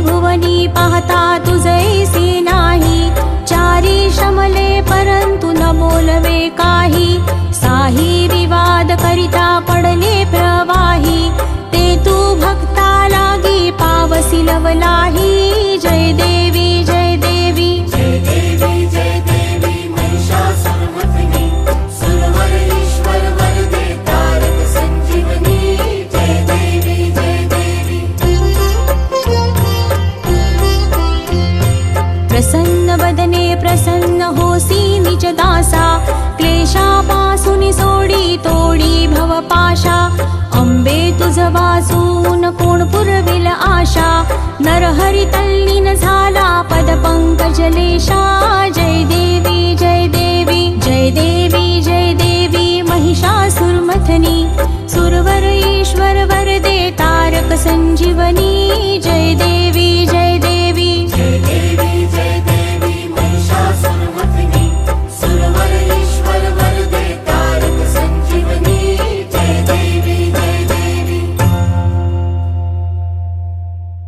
भुवनी पाहता तुझैसी नाही. चारी श्रमले परंतु न बोलवे काही. साही विवाद करिता पडले प्रवाही. ते तू भक्ता लागी पावसी लवला च दासा क्लेशापासून सोडी तोडी भवपाशा. अंबे तुझ वासून कोण पुरविल आशा? नरहरी तल्लीन झाला पद पंकजलेशा जय देवी जय देवी जय देवी जय देवी महिषासुरमथनी.